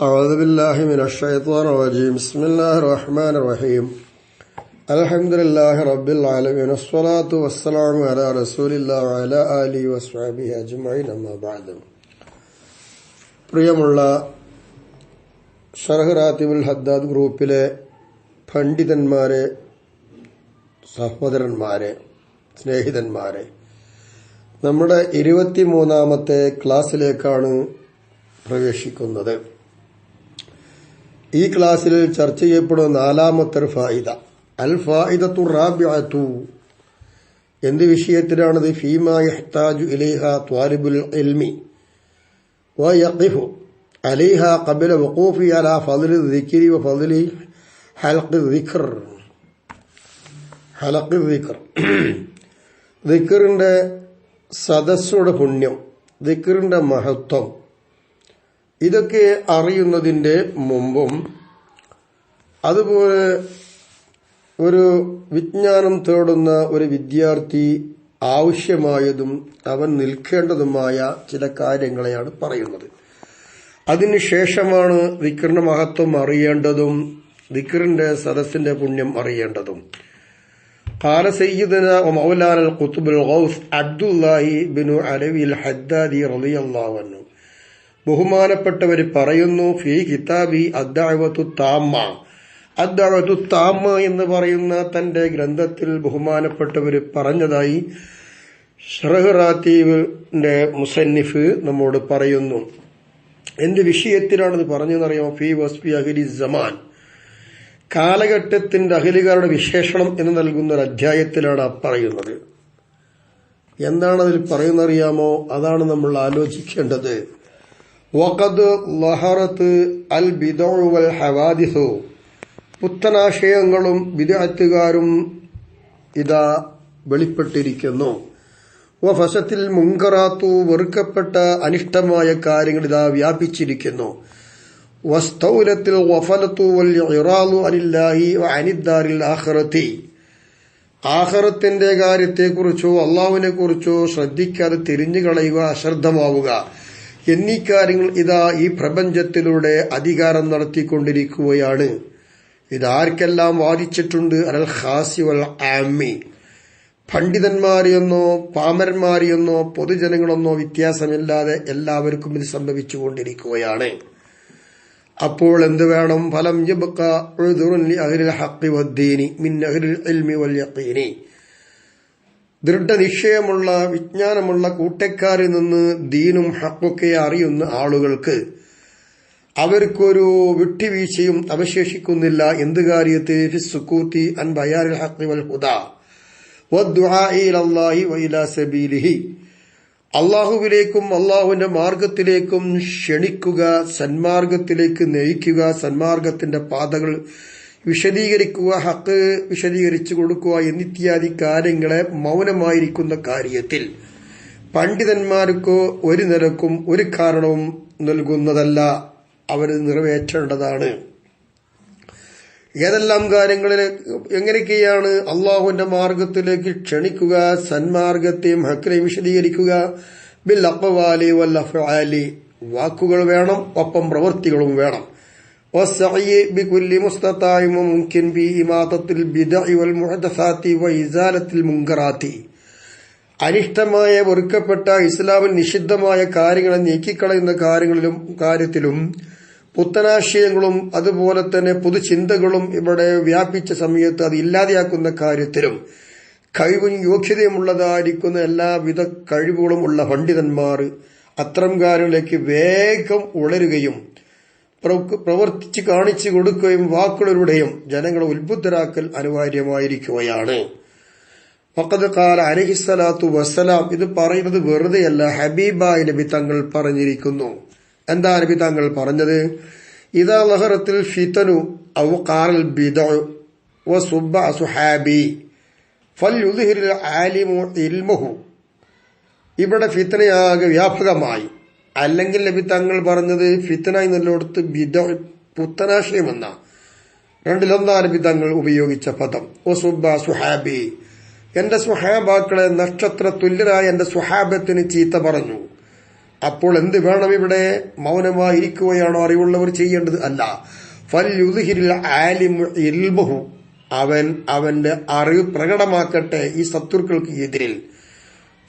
أعوذ بالله من الشيطان الرجيم بسم الله الرحمن الرحيم الحمد لله رب العالمين والصلاة والسلام على رسول الله وعلى آله وصحبه أجمعين أما بعد പ്രിയമുള്ള ഷർഹ് റാത്തിബുൽ ഹദ്ദാദ് ഗ്രൂപ്പിലെ പണ്ഡിതന്മാരെ സഹോദരന്മാരെ സ്നേഹിതന്മാരെ നമ്മുടെ ഇരുപത്തിമൂന്നാമത്തെ ക്ലാസ്സിലേക്കാണ് പ്രവേശിക്കുന്നത് ഈ ക്ലാസ്സിൽ ചർച്ച ചെയ്യപ്പെടുന്ന നാലാമത്തെ ഒരു ഫായിദ. അൽ ഫായിദത്തു റാബിഅത്തു. എന്ത് വിഷയത്തിലാണത്? ഫീമാ യഹ്താജു ഇലൈഹ ത്വാലിബുൽ ഇൽമി. വയഖിഫു അലിഹ ഖബല വഖൂഫി അല ഫളിൽ ദിക്രി വ ഹൽഖി ഹൽഖ് ദിക്ർ. ഹലക്ക് ദിക്ർ. ദിക്റിന്റെ സദസ്സുടെ പുണ്യം ദിക്റിന്റെ മഹത്വം. ഇതൊക്കെ അറിയുന്നതിന്റെ മുമ്പും അതുപോലെ ഒരു വിജ്ഞാനം തേടുന്ന ഒരു വിദ്യാർത്ഥി ആവശ്യമായതും അവൻ നിൽക്കേണ്ടതുമായ ചില കാര്യങ്ങളെയാണ് പറയുന്നത് അതിനുശേഷമാണ് വിക്രിന്റെ മഹത്വം അറിയേണ്ടതും വിക്രിന്റെ സദസ്സിന്റെ പുണ്യം അറിയേണ്ടതും قال سيدنا ومولانا القطب الغوث عبد الله بن علوي الحدادي رضي الله عنه ബഹുമാനപ്പെട്ടവർ പറയുന്നു ഫീ കിതാബി അദ്ദഅവത്തു താമ്മ. അദ്ദഅവത്തു താമ്മ എന്ന് പറയുന്ന തന്റെ ഗ്രന്ഥത്തിൽ ബഹുമാനപ്പെട്ടവര് പറഞ്ഞതായി ഷറഹ്റാത്തീവിന്റെ മുസന്നിഫ് നമ്മോട് പറയുന്നു. എന്ത് വിഷയത്തിലാണത് പറഞ്ഞതെന്നറിയാം ഫി വസ്ഫി അഹിലി ജമാൻ കാലഘട്ടത്തിന്റെ അഹിലുകാരുടെ വിശേഷണം എന്ന് നൽകുന്ന ഒരു അധ്യായത്തിലാണ് പറയുന്നത്. എന്താണ് അതിൽ പറയുന്നറിയാമോ? അതാണ് നമ്മൾ ആലോചിക്കേണ്ടത്. വഖദ് ലഹറത്ത് അൽ ബിദൗ വൽ ഹവാദിസു പുത്തനാശയങ്ങളും വിദഗ്ധക്കാരും ഇതാ വെളിപ്പെട്ടിരിക്കുന്നു. വഫസത്തിൽ മുങ്കറാത്തു വെറുക്കപ്പെട്ട അനിഷ്ടമായ കാര്യങ്ങൾ ഇതാ വ്യാപിച്ചിരിക്കുന്നു. വസ്തൗലത്തിൽ വഫലത്തു വൽ ഇറാലു അനില്ലാഹി അനിദ്ദാരിൽ ആഹ്റത്തി ആഹ്റത്തിന്റെ കാര്യത്തെക്കുറിച്ചോ അള്ളാഹുവിനെക്കുറിച്ചോ ശ്രദ്ധിക്കാതെ തിരിഞ്ഞു കളയുക അശ്രദ്ധമാവുക. എന്നീ കാര്യങ്ങൾ ഇതാ ഈ പ്രപഞ്ചത്തിലൂടെ അധികാരം നടത്തിക്കൊണ്ടിരിക്കുകയാണ്. ഇതാർക്കെല്ലാം വാദിച്ചിട്ടുണ്ട് അൽ ഖാസി വൽ ആമി പണ്ഡിതന്മാരെയെന്നോ പാമരന്മാരെയെന്നോ പൊതുജനങ്ങളെന്നോ വ്യത്യാസമില്ലാതെ എല്ലാവർക്കും ഇത് സംഭവിച്ചുകൊണ്ടിരിക്കുകയാണ്. അപ്പോൾ എന്ത് വേണം? ഫലം ദൃഢനിശ്ചയമുള്ള വിജ്ഞാനമുള്ള കൂട്ടക്കാരിൽ നിന്ന് ദീനും ഹക്കൊക്കെ അറിയുന്ന ആളുകൾക്ക് അവർക്കൊരു വിട്ടുവീഴ്ചയും അവശേഷിക്കുന്നില്ല. എന്ത് കാര്യത്തിൽ? സുക്കൂത്തി അൻ ബയാരിൽ ഹക്കി വൽ ഹുദ. അള്ളാഹുവിലേക്കും അള്ളാഹുവിന്റെ മാർഗത്തിലേക്കും ക്ഷണിക്കുക സന്മാർഗത്തിലേക്ക് നയിക്കുക സന്മാർഗത്തിന്റെ പാതകൾ വിശദീകരിക്കുക ഹക്ക് വിശദീകരിച്ചു കൊടുക്കുക എന്നിത്യാദി കാര്യങ്ങളെ മൗനമായിരിക്കുന്ന കാര്യത്തിൽ. പണ്ഡിതന്മാർക്കോ ഒരു നിലക്കും ഒരു കാരണവും നൽകുന്നതല്ല. അവർ നിറവേറ്റേണ്ടതാണ്. ഏതെല്ലാം കാര്യങ്ങളിൽ എങ്ങനെയൊക്കെയാണ് അള്ളാഹുവിന്റെ മാർഗത്തിലേക്ക് ക്ഷണിക്കുക സന്മാർഗത്തെയും ഹക്കിനെയും വിശദീകരിക്കുക? ബിൽ അപ്പവാലി വല്ല വാക്കുകൾ വേണം ഒപ്പം പ്രവൃത്തികളും വേണം. അനിഷ്ടമായ വെറുക്കപ്പെട്ട ഇസ്ലാമിൽ നിഷിദ്ധമായ കാര്യങ്ങളെ നീക്കിക്കളയുന്ന കാര്യങ്ങളിലും കാര്യത്തിലും പുത്തനാശയങ്ങളും അതുപോലെ തന്നെ പുതുചിന്തകളും ഇവിടെ വ്യാപിച്ച സമയത്ത് അത് ഇല്ലാതെയാക്കുന്ന കാര്യത്തിലും കഴിവും യോഗ്യതയുമുള്ളതായിരിക്കുന്ന എല്ലാവിധ കഴിവുകളും ഉള്ള പണ്ഡിതന്മാർ അത്തരം കാര്യങ്ങളിലേക്ക് വേഗം ഉളരുകയും പ്രവർത്തിച്ച് കാണിച്ചു കൊടുക്കുകയും വാക്കുകളിലൂടെയും ജനങ്ങളെ ഉത്ബുദ്ധരാക്കൽ അനിവാര്യമായിരിക്കുകയാണ്. ഫക്കത് കാല അലഹിസ്സലാത്തു വസ്സലാം ഇത് പറയുന്നത് വെറുതെയല്ല ഹബീബായ നബി തങ്ങൾ പറഞ്ഞിരിക്കുന്നു. എന്താ നബി തങ്ങൾ പറഞ്ഞത്? ഇതാ ലഹറത്തിൽ ഫിതനു ഔ കാറൽ ബിദുബ സുഹാബി ഫൽ ആലിമു ഇൽമുഹു. ഇവിടെ ഫിത്തനയാകെ വ്യാപകമായി. അല്ലെങ്കിൽ നബി തങ്ങൾ പറഞ്ഞത് ഫിത്തന എന്നുള്ളടത്ത് ബിദ പുത്തനാശയമെന്ന രണ്ടിലൊന്നാ നബി തങ്ങൾ ഉപയോഗിച്ച പദം. സുഹാബി. എന്റെ സുഹാബാക്കളെ നക്ഷത്ര തുല്യരായ എന്റെ സുഹാബത്തിന് ചീത്ത പറഞ്ഞു. അപ്പോൾ എന്ത് വേണം ഇവിടെ? മൗനമായി മൗനമായിരിക്കുകയാണോ അറിവുള്ളവർ ചെയ്യേണ്ടത്? അല്ല. അവൻ അവന്റെ അറിവ് പ്രകടമാക്കട്ടെ ഈ ശത്രുക്കൾക്ക് എതിരിൽ.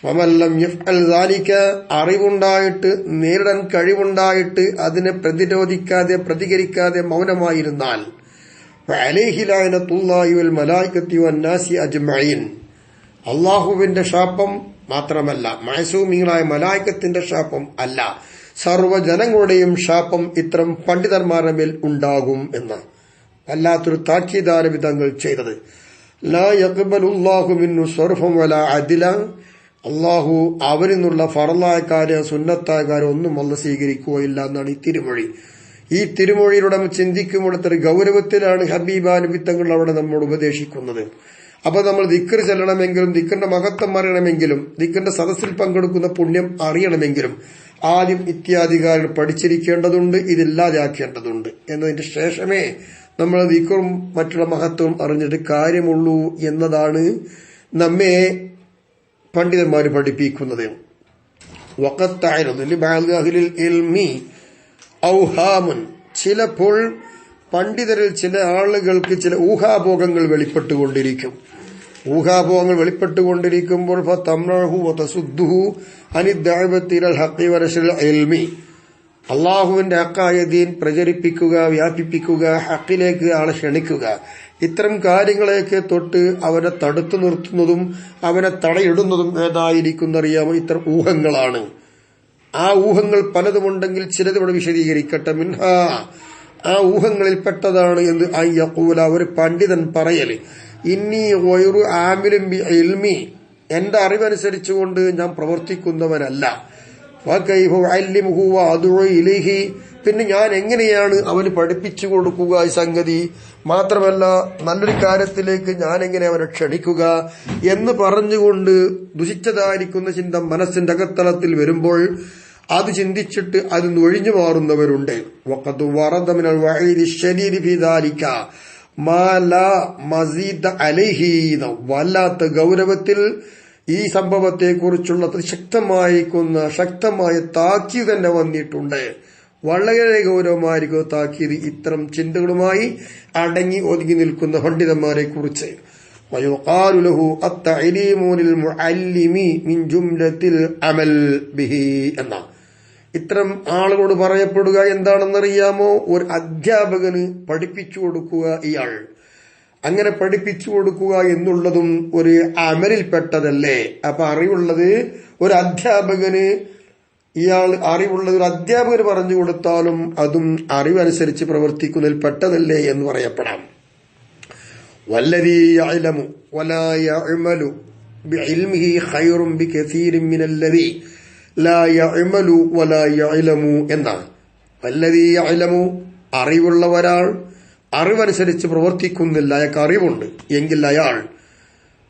ഫമല്ലം യഫ്അൽ ദാലിക അറിവുണ്ടായിട്ട് നേരിടാൻ കഴിവുണ്ടായിട്ട് അതിനെ പ്രതിരോധിക്കാതെ പ്രതികരിക്കാതെ മൗനമായിരുന്നാൽ അള്ളാഹുവിന്റെ ശാപം മാത്രമല്ല മയസൂമിങ്ങളായ മലായിക്കത്തിന്റെ ശാപം അല്ല സർവജനങ്ങളുടെയും ശാപം ഇത്തരം പണ്ഡിതന്മാരുടെ മേൽ ഉണ്ടാകും എന്ന്. വല്ലാത്തൊരു താക്കീതാര വിധങ്ങൾ ചെയ്തത്. ലാ യഖ്ബലുല്ലാഹു മിന്നു സ്വർഫം വല അദില അള്ളാഹു അവരിൽ നിന്നുള്ള ഫറലായ കാര്യം സുന്നത്തായ കാര്യം ഒന്നും അല്ല സ്വീകരിക്കുകയില്ല എന്നാണ് ഈ തിരുമൊഴി. ഈ തിരുമൊഴിയിലൂടെ നമ്മൾ ഗൗരവത്തിലാണ് ഗൗരവത്തിലാണ് ഹബീബാനുബിത്തങ്ങൾ അവിടെ നമ്മോട് ഉപദേശിക്കുന്നത്. അപ്പൊ നമ്മൾ ദിക്കർ ചെല്ലണമെങ്കിലും ദിക്കറിന്റെ മഹത്വം അറിയണമെങ്കിലും ദിക്കറിന്റെ സദസ്സിൽ പങ്കെടുക്കുന്ന പുണ്യം അറിയണമെങ്കിലും ആദ്യം ഇത്യാധികാരികൾ പഠിച്ചിരിക്കേണ്ടതുണ്ട് ഇതില്ലാതാക്കേണ്ടതുണ്ട് എന്നതിന്റെ ശേഷമേ നമ്മൾ ദിക്കറും മറ്റുള്ള മഹത്വവും അറിഞ്ഞിട്ട് കാര്യമുള്ളൂ എന്നതാണ് നമ്മെ പണ്ഡിതന്മാർ പഠിപ്പിക്കുന്നത്. ഔഹാമുൻ. ചിലപ്പോൾ പണ്ഡിതരിൽ ചില ആളുകൾക്ക് ചില ഊഹാഭോഗങ്ങൾ വെളിപ്പെട്ടുകൊണ്ടിരിക്കും. ഊഹാഭോഗങ്ങൾ വെളിപ്പെട്ടുകൊണ്ടിരിക്കുമ്പോൾ അള്ളാഹുവിന്റെ ഹക്കായ ദീൻ പ്രചരിപ്പിക്കുക വ്യാപിപ്പിക്കുക ഹക്കിലേക്ക് ആളെ ക്ഷണിക്കുക. ഇത്തരം കാര്യങ്ങളെയൊക്കെ തൊട്ട് അവനെ തടുത്തു നിർത്തുന്നതും അവനെ തടയിടുന്നതും ഏതായിരിക്കുന്നറിയാമോ? ഇത്തരം ഊഹങ്ങളാണ്. ആ ഊഹങ്ങൾ പലതുമുണ്ടെങ്കിൽ ചിലത് ഇവിടെ വിശദീകരിക്കട്ടെ. മിൻഹ. ആ ഊഹങ്ങളിൽ പെട്ടതാണ് എന്ന് അയ്യക്കൂല ഒരു പണ്ഡിതൻ പറയൽ. ഇനി വയറു ആമിലും ബി ഇൽമി. എന്റെ അറിവനുസരിച്ചുകൊണ്ട് ഞാൻ പ്രവർത്തിക്കുന്നവനല്ല. പിന്നെ ഞാൻ എങ്ങനെയാണ് അവന് പഠിപ്പിച്ചു കൊടുക്കുക ഈ സംഗതി? മാത്രമല്ല നല്ലൊരു കാര്യത്തിലേക്ക് ഞാൻ എങ്ങനെ അവനെ ക്ഷണിക്കുക എന്ന് പറഞ്ഞുകൊണ്ട് ദുഷിച്ചതായിരിക്കുന്ന ചിന്ത മനസ്സിന്റെ അകത്തളത്തിൽ വരുമ്പോൾ അത് ചിന്തിച്ചിട്ട് അത് ഒഴിഞ്ഞു മാറുന്നവരുണ്ട്. വല്ലാത്ത ഗൗരവത്തിൽ ഈ സംഭവത്തെക്കുറിച്ചുള്ള ശക്തമായിരിക്കുന്ന ശക്തമായ താക്കീത് തന്നെ വന്നിട്ടുണ്ട്. വളരെ ഗൗരവമായിരിക്കും താക്കീത് ഇത്തരം ചിന്തകളുമായി അടങ്ങി ഒതുങ്ങി നിൽക്കുന്ന പണ്ഡിതന്മാരെ കുറിച്ച് എന്ന ഇത്തരം ആളുകളോട് പറയപ്പെടുക എന്താണെന്നറിയാമോ? ഒരു അധ്യാപകന് പഠിപ്പിച്ചു കൊടുക്കുക ഇയാൾ. അങ്ങനെ പഠിപ്പിച്ചു കൊടുക്കുക എന്നുള്ളതും ഒരു അമലിൽപ്പെട്ടതല്ലേ? അപ്പൊ അറിവുള്ളത് ഒരു അധ്യാപകന് ഇയാൾ അറിവുള്ളത് ഒരു അധ്യാപകർ പറഞ്ഞു കൊടുത്താലും അതും അറിവനുസരിച്ച് പ്രവർത്തിക്കുന്നതിൽ പെട്ടതല്ലേ എന്ന് പറയപ്പെടാം. അറിവുള്ളവരാൾ എന്നാണ് അറിവനുസരിച്ച് പ്രവർത്തിക്കുന്നില്ല. അയാൾക്ക് അറിവുണ്ട്. എങ്കിൽ അയാൾ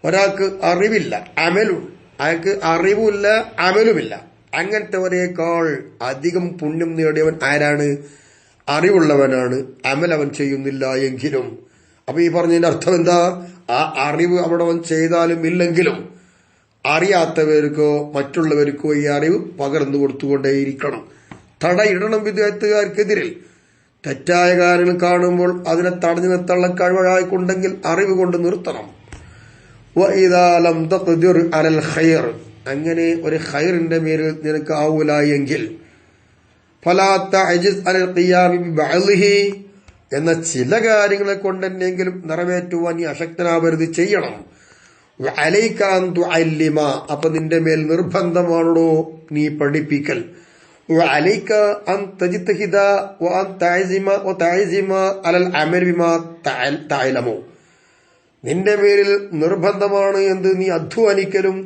ഒരാൾക്ക് അറിവില്ല അമലും. അയാൾക്ക് അറിവുമില്ല അമലുമില്ല. അങ്ങനത്തെവരേക്കാൾ അധികം പുണ്യം നേടിയവൻ ആരാണ്? അറിവുള്ളവനാണ്. അമൽ അവൻ ചെയ്യുന്നില്ല എങ്കിലും. അപ്പൊ ഈ പറഞ്ഞതിന്റെ അർത്ഥം എന്താ? ആ അറിവ് അവിടെ ചെയ്താലും ഇല്ലെങ്കിലും അറിയാത്തവർക്കോ മറ്റുള്ളവർക്കോ ഈ അറിവ് പകർന്നു കൊടുത്തുകൊണ്ടേയിരിക്കണം. തടയിടണം വിദ്യാർത്ഥികാർക്കെതിരിൽ. തെറ്റായ കാര്യങ്ങൾ കാണുമ്പോൾ അതിനെ തടഞ്ഞു നിർത്താനുള്ള കഴിവായിക്കൊണ്ടെങ്കിൽ അറിവ് കൊണ്ട് നിർത്തണം. അലൽ ഖൈർ. അങ്ങനെ ഒരു ഖൈറിന്റെ മേലിൽ നിനക്ക് ആവൂല എങ്കിൽ എന്ന ചില കാര്യങ്ങളെ കൊണ്ടെന്നെങ്കിലും നിറവേറ്റുവാൻ നീ അശക്തനാവരുത് ചെയ്യണം. അല്ലിമ അപ്പൊ നിന്റെ മേൽ നിർബന്ധമാണോ നീ പഠിപ്പിക്കൽ. وعليك أن تجتهد وأن تعزم وتعزم على العمل بما تعلم നിന്റെ പേരിൽ നിർബന്ധമാണ് എന്ത് നീ അധ്വാനിക്കലും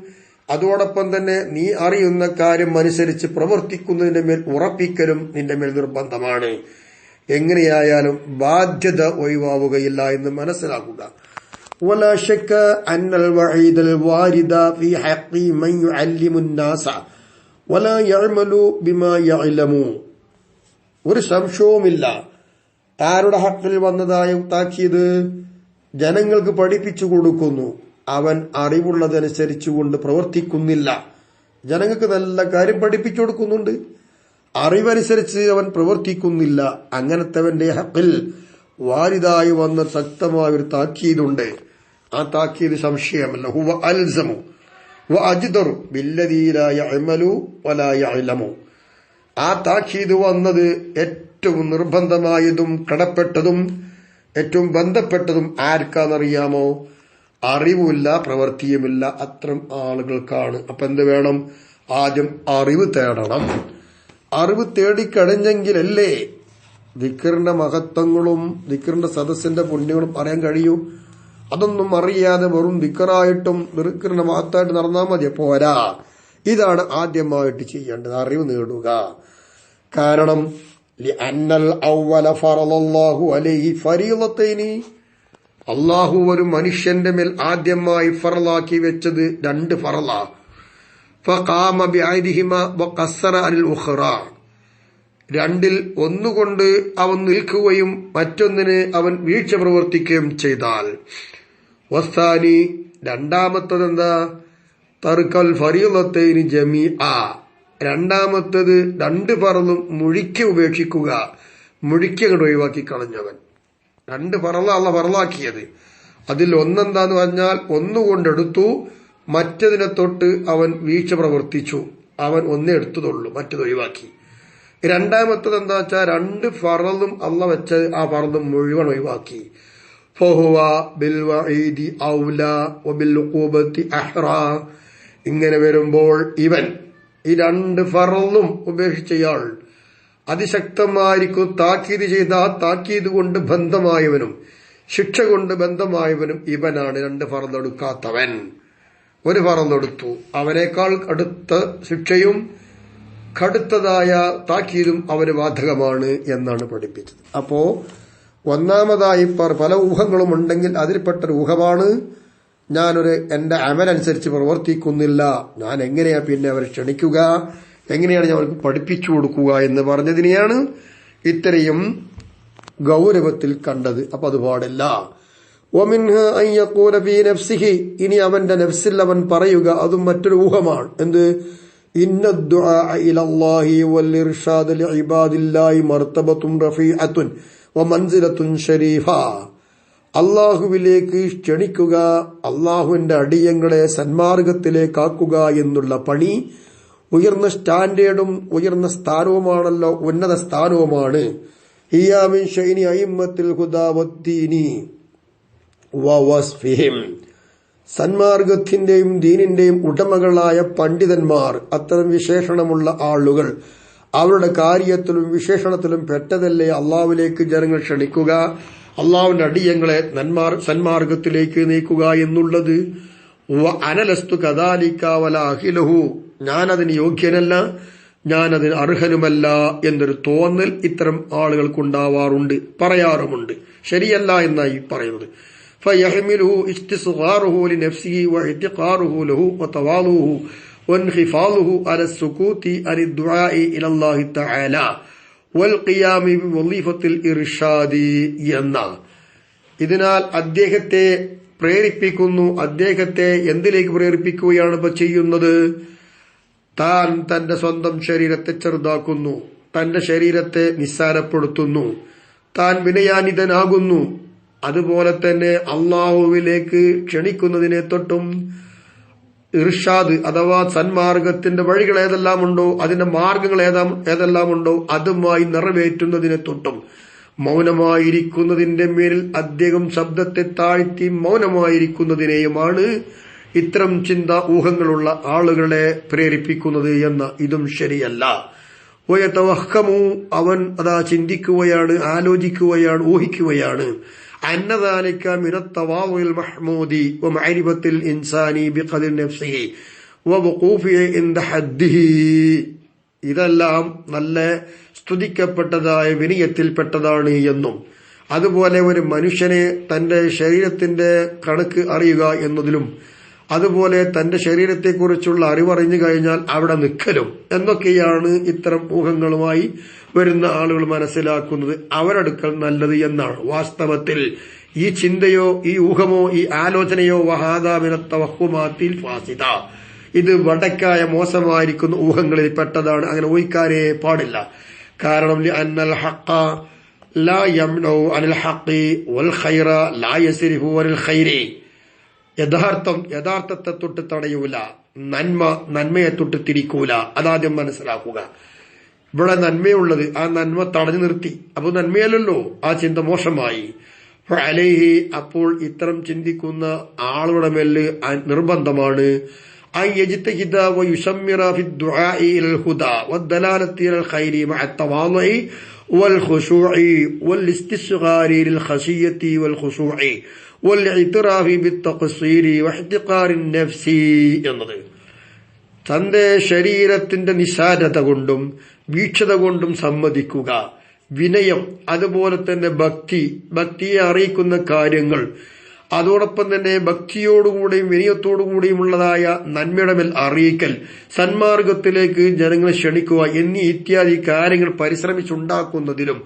അതോടൊപ്പം തന്നെ നീ അറിയുന്ന കാര്യം അനുസരിച്ച് പ്രവർത്തിക്കുന്നതിന്റെ മേൽ ഉറപ്പിക്കലും നിന്റെ മേൽ നിർബന്ധമാണ് എങ്ങനെയായാലും ബാധ്യത ഒഴിവാവുകയില്ല എന്ന് മനസ്സിലാക്കുക ولا شك أن الوعيد الوارد في حق من يعلم الناس ഒരു സംശയവുമില്ല. ആരുടെ ഹക്കിൽ വന്നതായ താക്കീത് ജനങ്ങൾക്ക് പഠിപ്പിച്ചു കൊടുക്കുന്നു. അവൻ അറിവുള്ളതനുസരിച്ചുകൊണ്ട് പ്രവർത്തിക്കുന്നില്ല. ജനങ്ങൾക്ക് നല്ല കാര്യം പഠിപ്പിച്ചു കൊടുക്കുന്നുണ്ട്. അറിവനുസരിച്ച് അവൻ പ്രവർത്തിക്കുന്നില്ല. അങ്ങനത്തെവന്റെ ഹക്കിൽ വാരിതായി വന്ന ശക്തമായ ഒരു താക്കീതുണ്ട്. ആ താക്കീത് സംശയമല്ല. ഹുവ അൽസമു. അജ്ദറു ആ താക്കീത് വന്നത് ഏറ്റവും നിർബന്ധമായതും കടപ്പെട്ടതും ഏറ്റവും ബന്ധപ്പെട്ടതും ആർക്കാണെന്നറിയാമോ? അറിവുമില്ല പ്രവൃത്തിയുമില്ല. അത്രം ആളുകൾക്കാണ്. അപ്പൊ എന്ത് വേണം? ആദ്യം അറിവ് തേടണം. അറിവ് തേടിക്കഴിഞ്ഞെങ്കിലല്ലേ ദിക്കറിന്റെ മഹത്വങ്ങളും ദിക്കറിന്റെ സദസ്സിന്റെ പുണ്യങ്ങളും അറിയാൻ കഴിയൂ. അതൊന്നും അറിയാതെ വെറും ദിക്കറായിട്ടും ദിക്കറിന്റെ മാത്തായിട്ട് നടന്നാൽ മതി പോരാ. ഇതാണ് ആദ്യമായിട്ട് ചെയ്യേണ്ടത് അറിവ് നേടുക. കാരണം അള്ളാഹു ഒരു മനുഷ്യന്റെ മേൽ ആദ്യമായി ഫറലാക്കി വെച്ചത് രണ്ട് ഫറല. രണ്ടിൽ ഒന്നുകൊണ്ട് അവൻ നിൽക്കുകയും മറ്റൊന്നിന് അവൻ വീഴ്ച പ്രവർത്തിക്കുകയും ചെയ്താൽ. വസ്താനി. രണ്ടാമത്തതെന്താ? തർക്കൽ ഫരീലത്തേന് ജമീ ആ. രണ്ടാമത്തത് രണ്ട് പറന്നും മുഴിക്ക് ഉപേക്ഷിക്കുക. മുഴിക്ക് അങ്ങോട്ട് ഒഴിവാക്കി കളഞ്ഞവൻ. രണ്ട് പറല അല്ല പറലാക്കിയത് അതിൽ ഒന്നെന്താന്ന് പറഞ്ഞാൽ ഒന്നുകൊണ്ടെടുത്തു മറ്റതിനെ തൊട്ട് അവൻ വീഴ്ച പ്രവർത്തിച്ചു. അവൻ ഒന്നേ എടുത്തതുള്ളൂ മറ്റത് ഒഴിവാക്കി. രണ്ടാമത്തത് എന്താ വെച്ചാൽ രണ്ട് ഫറലും അല്ല വെച്ചത് ആ ഫറലും മുഴുവൻ ഒഴിവാക്കി. ഫഹുവ ബിൽ വഈദി ഔല വബിൽ അഹ്റാ. ഇങ്ങനെ വരുമ്പോൾ ഇവൻ ഈ രണ്ട് ഫറലും ഉപേക്ഷിച്ചയാൾ അതിശക്തമായിരിക്കും താക്കീത് ചെയ്ത താക്കീത് കൊണ്ട് ബന്ധമായവനും ശിക്ഷ കൊണ്ട് ബന്ധമായവനും ഇവനാണ് രണ്ട് ഫറന്നെടുക്കാത്തവൻ ഒരു ഫറന്നെടുത്തു അവനേക്കാൾ അടുത്ത ശിക്ഷയും കടുത്തതായ താക്കീതും അവന് ബാധകമാണ് എന്നാണ് പഠിപ്പിച്ചത്. അപ്പോ ഒന്നാമതായി പല ഊഹങ്ങളും ഉണ്ടെങ്കിൽ അതിൽപ്പെട്ടൊരു ഊഹമാണ് ഞാനൊരു എന്റെ അമലനുസരിച്ച് പ്രവർത്തിക്കുന്നില്ല. ഞാൻ എങ്ങനെയാ പിന്നെ അവരെ ക്ഷണിക്കുക? എങ്ങനെയാണ് ഞാൻ അവർക്ക് പഠിപ്പിച്ചു കൊടുക്കുക എന്ന് പറഞ്ഞതിനെയാണ് ഇത്രയും ഗൗരവത്തിൽ കണ്ടത്. അപ്പൊ അത് പാടില്ല. ഇനി അവന്റെ നഫ്സിൽ അവൻ പറയുക അതും മറ്റൊരു ഊഹമാണ്. എന്ത്? ഇന്ന വമൻസിലത്തുൻ ഷരീഫ. അള്ളാഹുവിലേക്ക് ക്ഷണിക്കുക അള്ളാഹുവിന്റെ അടിയങ്ങളെ സന്മാർഗത്തിലേക്കാക്കുക എന്നുള്ള പണി ഉയർന്ന സ്റ്റാൻഡേർഡും ഉയർന്ന സ്ഥാനവുമാണല്ലോ ഉന്നത സ്ഥാനവുമാണ്. ഷൈനി സന്മാർഗത്തിന്റെയും ദീനിന്റെയും ഉടമകളായ പണ്ഡിതന്മാർ അത്തരം വിശേഷണമുള്ള ആളുകൾ അവരുടെ കാര്യത്തിലും വിശേഷണത്തിലും പെട്ടതല്ലേ അള്ളാവിലേക്ക് ജനങ്ങൾ ക്ഷണിക്കുക? അള്ളാവിന്റെ അടിയങ്ങളെ സന്മാർഗത്തിലേക്ക് നീക്കുക എന്നുള്ളത്. അനലസ്തു കഥാലിക്കാവല അഖിലഹു ഞാനതിന് യോഗ്യനല്ല ഞാനതിന് അർഹനുമല്ല എന്നൊരു തോന്നൽ ഇത്തരം ആളുകൾക്കുണ്ടാവാറുണ്ട് പറയാറുമുണ്ട്. ശരിയല്ല എന്നായി പറയുന്നത്. ഫയഹ്മിലുഹു ഇസ്തിസ്ഗാറുഹു ലി നഫ്സിഹി വഇത്തിഖാറുഹു ലഹു വതവാലുഹു وانخفاضه على السكوت عن الدعاء إلى الله تعالى والقيام بوظيفة الإرشاد എന്ന ഇതിനാൽ അദ്ദേഹത്തെ പ്രേരിപ്പിക്കുന്നു അദ്ദേഹത്തെ എന്തിലേക്ക് പ്രേരിപ്പിക്കുകയാണ് ഇപ്പൊ ചെയ്യുന്നത് താൻ തന്റെ സ്വന്തം ശരീരത്തെ ചെറുതാക്കുന്നു തന്റെ ശരീരത്തെ നിസ്സാരപ്പെടുത്തുന്നു താൻ വിനയാനിതനാകുന്നു അതുപോലെ തന്നെ അള്ളാഹുവിലേക്ക് ക്ഷണിക്കുന്നതിനെ തൊട്ടും ഇർഷാദ് അഥവാ സന്മാർഗത്തിന്റെ വഴികൾ ഏതെല്ലാം ഉണ്ടോ അതിന്റെ മാർഗങ്ങൾ ഏതാ ഏതെല്ലാമുണ്ടോ അതുമായി നിറവേറ്റുന്നതിനെ തൊട്ടും മൗനമായിരിക്കുന്നതിന്റെ മേലിൽ അദ്ദേഹം ശബ്ദത്തെ താഴ്ത്തി മൗനമായിരിക്കുന്നതിനെയുമാണ് ഇത്തരം ചിന്ത ഊഹങ്ങളുള്ള ആളുകളെ പ്രേരിപ്പിക്കുന്നത് എന്ന ഇതും ശരിയല്ല. ഒയത്തവഹമു അവൻ അതാ ചിന്തിക്കുകയാണ് ആലോചിക്കുകയാണ് ഊഹിക്കുകയാണ്. അന്നദാലിക്ക മിനത്തവാവുൽ മഹ്മൂദി വമഅരിബത്തിൽ ഇൻസാനി ബിഖദർ നഫ്സിഹി വവഖൂഫിഹി ഇൻദ ഹദ്ദിഹി. ഇതെല്ലാം നല്ല സ്തുതിക്കപ്പെട്ടതായ വിനയത്തിൽപ്പെട്ടതാണ് എന്നും അതുപോലെ ഒരു മനുഷ്യനെ തന്റെ ശരീരത്തിന്റെ കണക്ക് അറിയുക എന്നതിലും അതുപോലെ തന്റെ ശരീരത്തെക്കുറിച്ചുള്ള അറിവറിഞ്ഞു കഴിഞ്ഞാൽ അവിടെ നിൽക്കലും എന്നൊക്കെയാണ് ഇത്തരം ഊഹങ്ങളുമായി വരുന്ന ആളുകൾ മനസ്സിലാക്കുന്നത്. അവരടുക്കൽ നല്ലത് എന്നാണ് വാസ്തവത്തിൽ. ഈ ചിന്തയോ ഈ ഊഹമോ ഈ ആലോചനയോ വഹാദാമിനത്തവഹുമാത്തിൽ ഫാസിത. ഇത് വടക്കായ മോശമായിരിക്കുന്ന ഊഹങ്ങളിൽ പെട്ടതാണ്. അങ്ങനെ ഊഹിക്കാരേ പാടില്ല. കാരണം അന്നൽ ഹക്ക യംനൗ അനിൽ ഹഖി വൽ യസ്രിഫു അനിൽ ഖൈരി. യഥാർത്ഥം യഥാർത്ഥത്തെ തൊട്ട് തടയൂല നന്മ നന്മയെ തൊട്ട് തിരിക്കൂല അതാദ്യം മനസ്സിലാക്കുക ഇവിടെ നന്മയുള്ളത് ആ നന്മ തടഞ്ഞു നിർത്തി അപ്പൊ നന്മയല്ലല്ലോ ആ ചിന്ത മോശമായി അലേഹി അപ്പോൾ ഇത്തരം ചിന്തിക്കുന്ന ആളുടെ മേല് നിർബന്ധമാണ് أن يجتهد ويشمر في الدعاء إلى الهدى والدلالة إلى الخير مع التواضع والخشوع والاستصغار للخشية والخشوع എന്നത് തന്റെ ശരീരത്തിന്റെ നിസാരത കൊണ്ടും വീക്ഷത കൊണ്ടും സമ്മതിക്കുക. വിനയം അതുപോലെ തന്നെ ഭക്തി ഭക്തിയെ അറിയിക്കുന്ന കാര്യങ്ങൾ അതോടൊപ്പം തന്നെ ഭക്തിയോടുകൂടിയും വിനയത്തോടുകൂടിയുമുള്ളതായ നന്മയുടെ അറിയിക്കൽ സന്മാർഗത്തിലേക്ക് ജനങ്ങളെ ക്ഷണിക്കുക എന്നീ ഇത്യാദി കാര്യങ്ങൾ പരിശ്രമിച്ചുണ്ടാക്കുന്നതിലും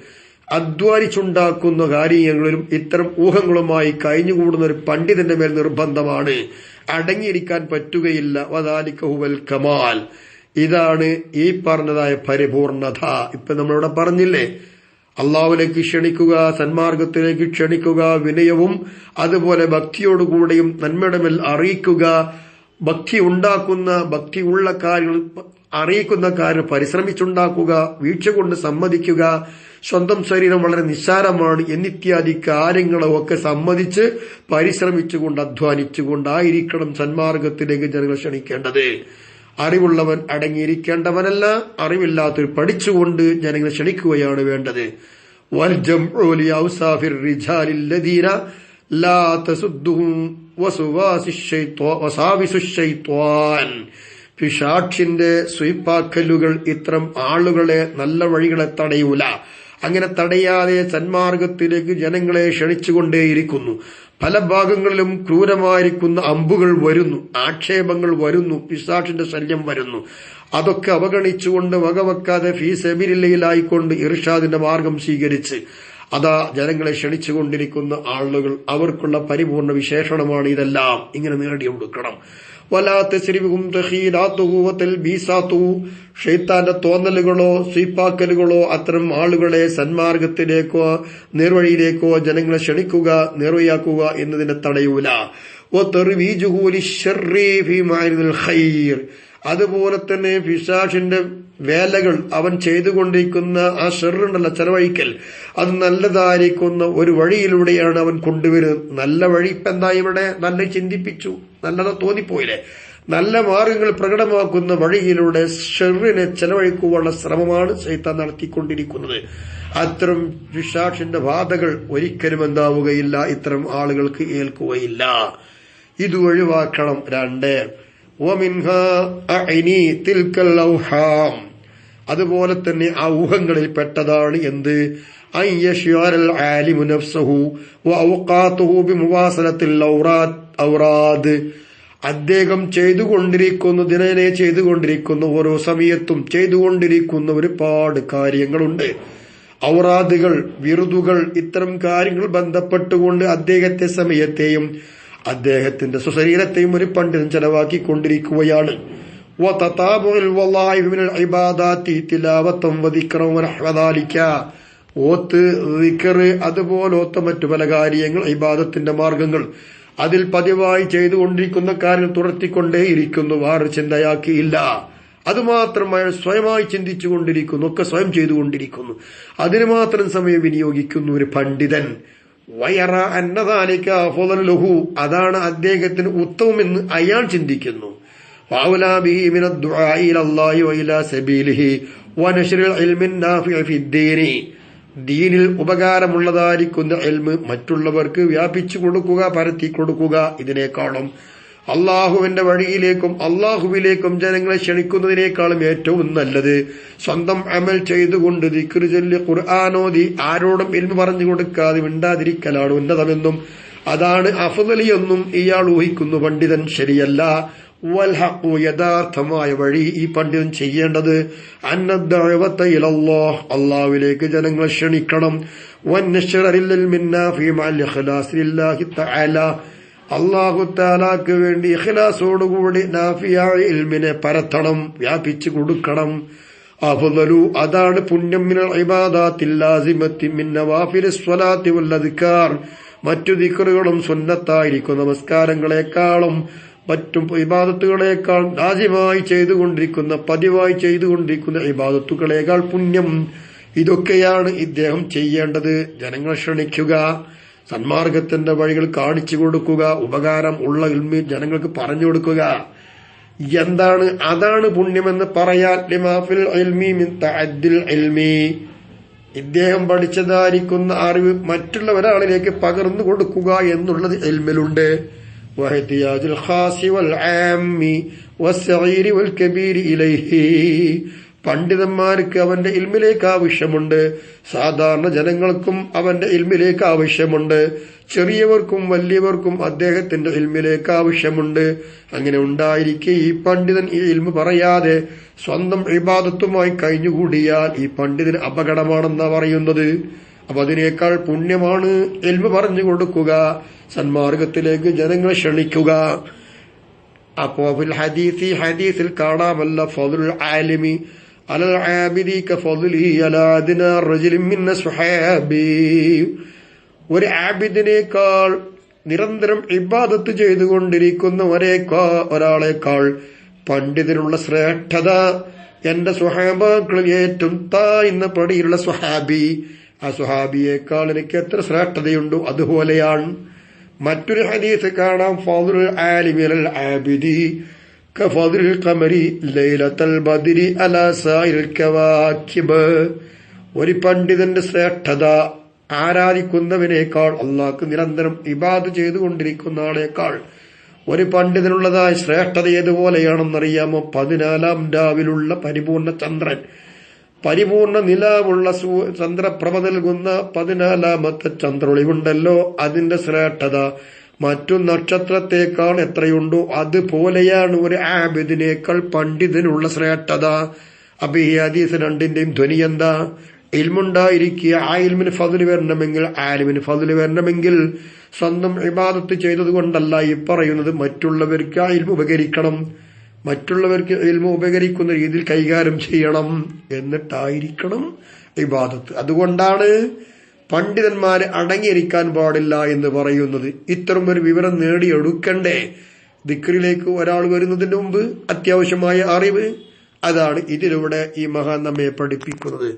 അധ്വാനിച്ചുണ്ടാക്കുന്ന കാര്യങ്ങളിലും ഇത്തരം ഊഹങ്ങളുമായി കഴിഞ്ഞുകൂടുന്ന ഒരു പണ്ഡിതന്റെ മേൽ നിർബന്ധമാണ്. അടങ്ങിയിരിക്കാൻ പറ്റുകയില്ല. വദാലിക്കഹുവൽ കമാൽ. ഇതാണ് ഈ പറഞ്ഞതായ പരിപൂർണത. ഇപ്പൊ നമ്മളിവിടെ പറഞ്ഞില്ലേ? അള്ളാഹുലേക്ക് ക്ഷണിക്കുക സന്മാർഗത്തിലേക്ക് ക്ഷണിക്കുക വിനയവും അതുപോലെ ഭക്തിയോടുകൂടെയും നന്മയുടെ മേൽ അറിയിക്കുക ഭക്തി ഉണ്ടാക്കുന്ന ഭക്തിയുള്ള കാര്യങ്ങൾ അറിയിക്കുന്ന കാര്യം പരിശ്രമിച്ചുണ്ടാക്കുക വീഴ്ച കൊണ്ട് സമ്മതിക്കുക സ്വന്തം ശരീരം വളരെ നിസ്സാരമാണ് എന്നിത്യാദി കാര്യങ്ങളൊക്കെ സമ്മതിച്ച് പരിശ്രമിച്ചുകൊണ്ട് അധ്വാനിച്ചുകൊണ്ടായിരിക്കണം സന്മാർഗത്തിലേക്ക് ജനങ്ങൾ ക്ഷണിക്കേണ്ടത്. അറിവുള്ളവൻ അടങ്ങിയിരിക്കേണ്ടവനല്ല അറിവില്ലാത്തവർ പഠിച്ചുകൊണ്ട് ജനങ്ങളെ ക്ഷണിക്കുകയാണ് വേണ്ടത്. പിഷാക്ഷിന്റെ സ്വീപ്പാക്കലുകൾ ഇത്തരം ആളുകളെ നല്ല വഴികളെ തടയൂല. അങ്ങനെ തടയാതെ സന്മാർഗത്തിലേക്ക് ജനങ്ങളെ ക്ഷണിച്ചുകൊണ്ടേയിരിക്കുന്നു. പല ഭാഗങ്ങളിലും ക്രൂരമായിരിക്കുന്ന അമ്പുകൾ വരുന്നു ആക്ഷേപങ്ങൾ വരുന്നു പിസാക്ഷിന്റെ ശല്യം വരുന്നു. അതൊക്കെ അവഗണിച്ചുകൊണ്ട് വകവെക്കാതെ ഫീസ് എബിരില്ലയിലായിക്കൊണ്ട് ഇർഷാദിന്റെ മാർഗം സ്വീകരിച്ച് അതാ ജനങ്ങളെ ക്ഷണിച്ചുകൊണ്ടിരിക്കുന്ന ആളുകൾ അവർക്കുള്ള പരിപൂർണ വിശേഷണമാണ് ഇതെല്ലാം. ഇങ്ങനെ നേടിയെടുക്കണം. ഷെയ്ത്താന്റെ തോന്നലുകളോ സ്വീപ്പാക്കലുകളോ അത്തരം ആളുകളെ സന്മാർഗത്തിലേക്കോ നേർവഴിയിലേക്കോ ജനങ്ങളെ ക്ഷണിക്കുക നേർവഴിയാക്കുക എന്നതിനെ തടയൂല. അതുപോലെ തന്നെ ഫിഷാഷിന്റെ വേലകൾ അവൻ ചെയ്തുകൊണ്ടിരിക്കുന്ന ആ ഷെറുണ്ടല്ല ചെലവഴിക്കൽ. അത് നല്ലതായിരിക്കുന്ന ഒരു വഴിയിലൂടെയാണ് അവൻ കൊണ്ടുവരുന്നത്. നല്ല വഴി ഇപ്പൊ എന്താ ഇവിടെ നല്ല ചിന്തിപ്പിച്ചു? നല്ലത് തോന്നിപ്പോയില്ലേ? നല്ല മാർഗങ്ങൾ പ്രകടമാക്കുന്ന വഴിയിലൂടെ ഷെറിനെ ചെലവഴിക്കുവാനുള്ള ശ്രമമാണ് ചൈത്താൻ നടത്തിക്കൊണ്ടിരിക്കുന്നത്. അത്തരം വിഷാഷിന്റെ ബാധകൾ ഒരിക്കലും എന്താവുകയില്ല. ഇത്തരം ആളുകൾക്ക് ഏൽക്കുകയില്ല. ഇത് ഒഴിവാക്കണം. രണ്ട് അതുപോലെ തന്നെ ആ ഊഹങ്ങളിൽ പെട്ടതാണ് എന്ത്? അദ്ദേഹം ചെയ്തുകൊണ്ടിരിക്കുന്ന ദിനനെ ചെയ്തുകൊണ്ടിരിക്കുന്ന ഓരോ സമയത്തും ചെയ്തുകൊണ്ടിരിക്കുന്ന ഒരുപാട് കാര്യങ്ങളുണ്ട്. ഔറാദുകൾ വിറുതുകൾ ഇത്തരം കാര്യങ്ങൾ ബന്ധപ്പെട്ടുകൊണ്ട് അദ്ദേഹത്തെ സമയത്തെയും അദ്ദേഹത്തിന്റെ സുശരീരത്തെയും ഒരു പണ്ഡിതൻ ചെലവാക്കിക്കൊണ്ടിരിക്കുകയാണ്. ഓത്ത് അതുപോലെ ഓത്ത മറ്റു പല കാര്യങ്ങൾ ഇബാദത്തിന്റെ മാർഗങ്ങൾ അതിൽ പതിവായി ചെയ്തുകൊണ്ടിരിക്കുന്ന കാര്യം തുടർത്തിക്കൊണ്ടേയിരിക്കുന്നു. വേറെ ചിന്തയാക്കിയില്ല. അതുമാത്രമായി സ്വയമായി ചിന്തിച്ചുകൊണ്ടിരിക്കുന്നു ഒക്കെ സ്വയം ചെയ്തുകൊണ്ടിരിക്കുന്നു. അതിന് മാത്രം സമയം വിനിയോഗിക്കുന്നു ഒരു പണ്ഡിതൻ. വയറ ലഹു അതാണ് അദ്ദേഹത്തിന് ഉത്തമമെന്ന് അയാൾ ചിന്തിക്കുന്നു. ദീനിൽ ഉപകാരമുള്ളതായിരിക്കുന്ന എൽമ് മറ്റുള്ളവർക്ക് വ്യാപിച്ചു കൊടുക്കുക പരത്തി കൊടുക്കുക. ഇതിനേക്കാളും അള്ളാഹുവിന്റെ വഴിയിലേക്കും അള്ളാഹുവിലേക്കും ജനങ്ങളെ ക്ഷണിക്കുന്നതിനേക്കാളും ഏറ്റവും നല്ലത്. സ്വന്തം അമൽ ചെയ്തുകൊണ്ട് ദിക്റ് ചൊല്ലി ഖുർആാനോദി ആരോടും എന്ന് പറഞ്ഞു കൊടുക്കാതെ മിണ്ടാതിരിക്കലാണ് ഉന്നതമെന്നും അതാണ് അഫദലിയെന്നും ഇയാൾ ഊഹിക്കുന്നു പണ്ഡിതൻ ശരിയല്ല. വൽഹഖു യഥാർത്ഥമായ വഴി ഈ പണ്ഡിതൻ ചെയ്യേണ്ടത് അന്നദ്ദഅവത്തയിലല്ലാഹ് അള്ളാഹുവിലേക്ക് ജനങ്ങളെ ക്ഷണിക്കണം. വന്നശ്ററിൽ മിന്നാ ഫീ തആല. അള്ളാഹുത്താലാക്ക് വേണ്ടി ഇഖ്ലാസോടുകൂടി നാഫിയായ ഇൽമിനെ പരത്തണം വ്യാപിച്ചു കൊടുക്കണം. അഫ്ളലു അതാണ് പുണ്യം മിനൽ ഇബാദാത്തിൽ ലാസിമത്തി മിൻ നവാഫിൽ സ്വലാത്തി മറ്റു ദിക്കറുകളും സ്വന്നത്തായിരിക്കും നമസ്കാരങ്ങളെക്കാളും മറ്റും ഇബാദത്തുകളേക്കാൾ ആദ്യമായി ചെയ്തുകൊണ്ടിരിക്കുന്ന പതിവായി ചെയ്തുകൊണ്ടിരിക്കുന്ന ഇബാദത്തുകളേക്കാൾ പുണ്യം. ഇതൊക്കെയാണ് ഇദ്ദേഹം ചെയ്യേണ്ടത്. ജനങ്ങൾ ക്ഷണിക്കുക. സന്മാർഗത്തിന്റെ വഴികൾ കാണിച്ചു കൊടുക്കുക ഉപകാരം ഉള്ള ഇൽമി ജനങ്ങൾക്ക് പറഞ്ഞു കൊടുക്കുക. എന്താണ് അതാണ് പുണ്യമെന്ന് പറയാൻ ഇദ്ദേഹം പഠിച്ചതായിരിക്കുന്ന അറിവ് മറ്റുള്ള ഒരാളിലേക്ക് പകർന്നു കൊടുക്കുക എന്നുള്ളത് എൽമിലുണ്ട് വഹത്തിയാജുൽ ഖാസി വൽ വൽ ഇലൈഹി. പണ്ഡിതന്മാർക്ക് അവന്റെ ഇൽമിലേക്ക് ആവശ്യമുണ്ട്. സാധാരണ ജനങ്ങൾക്കും അവന്റെ ഇൽമിലേക്ക് ആവശ്യമുണ്ട്. ചെറിയവർക്കും വലിയവർക്കും അദ്ദേഹത്തിന്റെ ഇൽമിലേക്ക് ആവശ്യമുണ്ട്. അങ്ങനെ ഉണ്ടായിരിക്കെ ഈ പണ്ഡിതൻ ഈ ഇൽമ പറയാതെ സ്വന്തം ഇബാദത്തുമായി കഴിഞ്ഞുകൂടിയാൽ ഈ പണ്ഡിതന് അപകടമാണെന്നാ പറയുന്നത്. അപ്പൊ അതിനേക്കാൾ പുണ്യമാണ് എൽമ പറഞ്ഞു കൊടുക്കുക. സന്മാർഗത്തിലേക്ക് ജനങ്ങളെ ക്ഷണിക്കുക. അപ്പോ ഹദീസിൽ കാണാമല്ല ഫതുൽ ആലിമി. അലൽ العابد كفضله على അദ്നാ റജുലിൻ من അസ്ഹാബി ഒരു ആബിദിനേക്കാൾ നിരന്തരം ഇബാദത്ത് ചെയ്തുകൊണ്ടിരിക്കുന്നവരേക്കാൾ ഒരാളേക്കാൾ പണ്ഡിതനുള്ള ശ്രേഷ്ഠത എന്റെ സുഹാബാക്കളിൽ ഏറ്റവും താഴ്ന്ന പടിയിലുള്ള സുഹാബി. ആ സുഹാബിയേക്കാൾ എനിക്ക് എത്ര ശ്രേഷ്ഠതയുണ്ടോ അതുപോലെയാണ്. മറ്റൊരു ഹദീസ് കാണാം. ഫാദുൽ ആലിമിൽ ആബിദി. കഫാദുൽ ഖമരി ليلة البدر على سائر الكواكب. ഒരു പണ്ഡിതന്റെ ശ്രേഷ്ഠത ആരാധിക്കുന്നവനേക്കാൾ അള്ളാഹ്ക്ക് നിരന്തരം ഇബാദ് ചെയ്തുകൊണ്ടിരിക്കുന്ന ആളേക്കാൾ ഒരു പണ്ഡിതനുള്ളതായ ശ്രേഷ്ഠത ഏതുപോലെയാണെന്നറിയാമോ? പതിനാലാം രാവിലുള്ള പരിപൂർണ ചന്ദ്രൻ. പരിപൂർണ നിലാവുള്ള ചന്ദ്രപ്രഭ നൽകുന്ന പതിനാലാമത്തെ ചന്ദ്രൊളിവുണ്ടല്ലോ. അതിന്റെ ശ്രേഷ്ഠത മറ്റു നക്ഷത്രത്തെക്കാൾ എത്രയുണ്ടോ അതുപോലെയാണ് ഒരു ആബിദിനേക്കാൾ പണ്ഡിതനുള്ള ശ്രേഷ്ഠത. അപ്പൊ ഈ ഹദീസ് രണ്ടിന്റെയും ധ്വനി എന്താ? ഇൽമുണ്ടായിരിക്കുക ആ ഫതിൽ വരണമെങ്കിൽ ആലിമിന് ഫതിൽ വരണമെങ്കിൽ സ്വന്തം ഇബാദത്ത് ചെയ്തത് കൊണ്ടല്ല ഈ പറയുന്നത്. മറ്റുള്ളവർക്ക് ആ ഇൽമ ഉപകരിക്കണം. മറ്റുള്ളവർക്ക് ഇൽമ ഉപകരിക്കുന്ന രീതിയിൽ കൈകാര്യം ചെയ്യണം. എന്നിട്ടായിരിക്കണം ഇബാദത്ത്. അതുകൊണ്ടാണ് പണ്ഡിതന്മാര് അടങ്ങിയിരിക്കാൻ പാടില്ല എന്ന് പറയുന്നത് ഇത്തരം ഒരു വിവരം നേടിയെടുക്കണ്ടേ? ദിക്റിലേക്ക് ഒരാൾ വരുന്നതിന് മുമ്പ് അത്യാവശ്യമായ അറിവ്. അതാണ് ഇതിലൂടെ ഈ മഹാൻ നമ്മെ പഠിപ്പിക്കുന്നത്.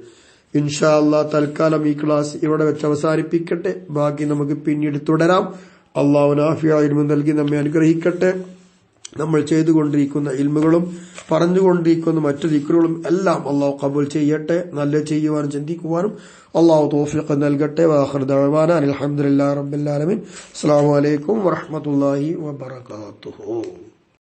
ഇൻഷാ അല്ലാ തൽക്കാലം ഈ ക്ലാസ് ഇവിടെ വെച്ച് അവസാനിപ്പിക്കട്ടെ. ബാക്കി നമുക്ക് പിന്നീട് തുടരാം. അള്ളാഹു നാഫിയ നൽകി നമ്മെ അനുഗ്രഹിക്കട്ടെ. നമ്മൾ ചെയ്തുകൊണ്ടിരിക്കുന്ന ഇൽമുകളും പറഞ്ഞുകൊണ്ടിരിക്കുന്ന മറ്റു ദിക്റുകളും എല്ലാം അള്ളാഹു കബൂൽ ചെയ്യട്ടെ നല്ല ചെയ്യുവാനും ചിന്തിക്കുവാനും അള്ളാഹു തോഫിക്ക് നൽകട്ടെ. ദഴവാന അലഹമുല്ലാ റബ്ബുലാലമിൻ അസ്സാം വലൈക്കും വറഹമത്തല്ലാഹി വബർക്കാത്തുഹു